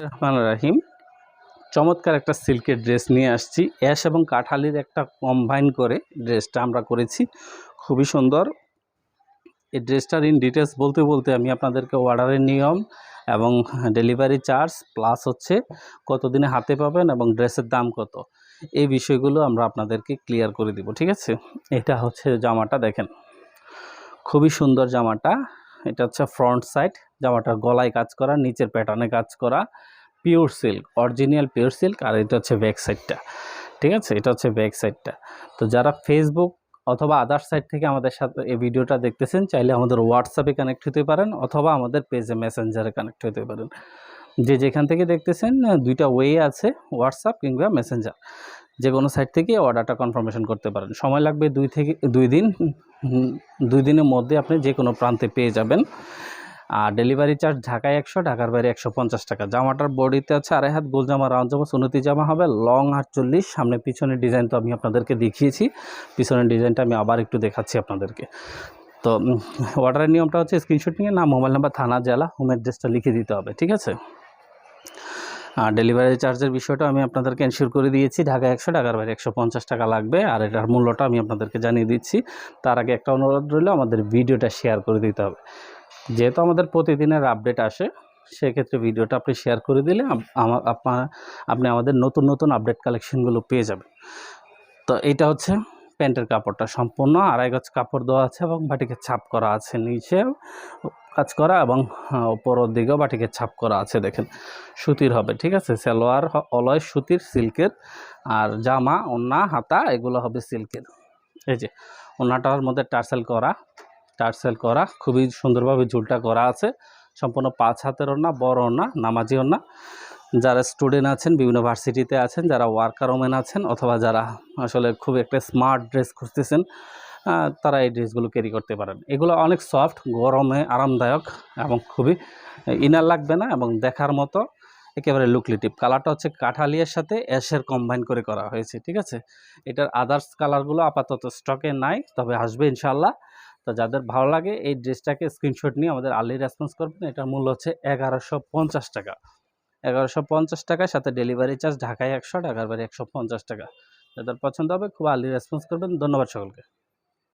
রহমান রাহিম। চমৎকার একটা সিল্কের ড্রেস নিয়ে আসছি। অ্যাশ এবং কাঠালির একটা কম্বাইন করে ড্রেসটা আমরা করেছি। খুবই সুন্দর। এই ড্রেসটার ইন ডিটেলস বলতে বলতে আমি আপনাদেরকে অর্ডারের নিয়ম এবং ডেলিভারি চার্জ প্লাস হচ্ছে কতদিনে হাতে পাবেন এবং ড্রেসের দাম কত। এই বিষয়গুলো আমরা আপনাদেরকে ক্লিয়ার করে দিব, ঠিক আছে? এটা হচ্ছে জামাটা, দেখেন। খুবই সুন্দর জামাটা। এটা হচ্ছে ফ্রন্ট সাইড জামাটার গলায় কাজ করা, নিচের প্যাটার্নে কাজ করা pure silk original pure silk আর এটা হচ্ছে ব্যাক সাইডটা ঠিক আছে? এটা হচ্ছে ব্যাক সাইডটা তো যারা ফেসবুক অথবা আদার সাইড থেকে আমাদের সাথে এই ভিডিওটা দেখতেছেন, চাইলে আমাদের হোয়াটসঅ্যাপে কানেক্ট হতে পারেন, অথবা আমাদের পেজে মেসেঞ্জারে কানেক্ট হতে পারেন। যে যেখান থেকে দেখতেছেন, দুইটা ওয়ে আছে হোয়াটসঅ্যাপ কিংবা মেসেঞ্জার যে কোনো সাইট থেকে অর্ডারটা কনফার্মেশন করতে পারেন। সময় লাগবে দুই থেকে, দুই দিন, দুই দিনের মধ্যে আপনি যে কোনো প্রান্তে পেয়ে যাবেন। আর ডেলিভারি চার্জ ঢাকায় একশো, ঢাকার বাইরে একশো পঞ্চাশ টাকা। জামাটার বডিতে আছে আড়াই হাত, গোল জামা, রাউন্ড জামা সুনতি জামা হবে, লং হাত চল্লিশ সামনে পিছনের ডিজাইন তো আমি আপনাদেরকে দেখিয়েছি, পিছনের ডিজাইনটা আমি আবার একটু দেখাচ্ছি আপনাদেরকে। তো অর্ডারের নিয়মটা হচ্ছে স্ক্রিনশট নিয়ে নাম মোবাইল নাম্বার থানা, জেলা হোম অ্যাড্রেসটা লিখে দিতে হবে, ঠিক আছে? আর ডেলিভারি চার্জের বিষয়টা আমি আপনাদেরকে এনশিওর করে দিয়েছি ঢাকা একশো টাকার বাইরে একশো পঞ্চাশ টাকা লাগবে, আর এটার মূল্যটা আমি আপনাদেরকে জানিয়ে দিচ্ছি। তার আগে একটা অনুরোধ রইল, আমাদের ভিডিওটা শেয়ার করে দিতে হবে। যেহেতু আমাদের প্রতিদিনের আপডেট আসে, সেক্ষেত্রে ভিডিওটা আপনি শেয়ার করে দিলে আপ- আমা- আপনার আপনি আমাদের নতুন নতুন আপডেট কালেকশনগুলো পেয়ে যাবেন। তো এইটা হচ্ছে প্যান্টের কাপড়টা। সম্পূর্ণ আড়াই গজ কাপড় দেওয়া আছে এবং বাটিকে ছাপ করা আছে নিচে। কাজ করা এবং ওপরের দিকেও বাটিকে ছাপ করা আছে, দেখেন। সুতির হবে, ঠিক আছে? সালোয়ার অলয়, সুতির, সিল্কের। আর জামা, ওন্না, হাতা, এগুলো হবে সিল্কের। এই যে, ওন্নাটার মধ্যে টার্সেল করা। টার্সেল করা, খুবই সুন্দরভাবে ঝুলটা করা আছে। সম্পূর্ণ পাঁচ হাতের ওন্না বড় ওন্না নামাজি ওন্না যারা স্টুডেন্ট আছেন, বিভিন্ন ভার্সিটিতে আছেন, যারা ওয়ার্কার ওমেন আছেন, অথবা যারা আসলে খুব একটা স্মার্ট ড্রেস খুঁজতেছেন তারা এই ড্রেসগুলো ক্যারি করতে পারেন। এগুলো অনেক সফট, গরমে আরামদায়ক এবং খুবই ইনার লাগবে না এবং দেখার মতো একেবারে লুকলিটিভ কালারটা হচ্ছে কাঠালিয়ার সাথে অ্যাশের কম্বাইন করে করা হয়েছে, ঠিক আছে? এটার আদার্স কালারগুলো আপাতত স্টকে নাই, তবে আসবে ইনশাল্লাহ তো যাদের ভালো লাগে এই ড্রেসটাকে স্ক্রিনশট নিয়ে আমাদের আর্লি রেসপন্স করবেন। এটার মূল্য হচ্ছে এগারোশো পঞ্চাশ টাকা। এগারোশো পঞ্চাশ টাকার সাথে ডেলিভারি চার্জ ঢাকায় একশো ঢাকার বাড়ি একশো পঞ্চাশ টাকা। যাদের পছন্দ হবে খুব আর্লি রেসপন্স করবেন। ধন্যবাদ সকলকে।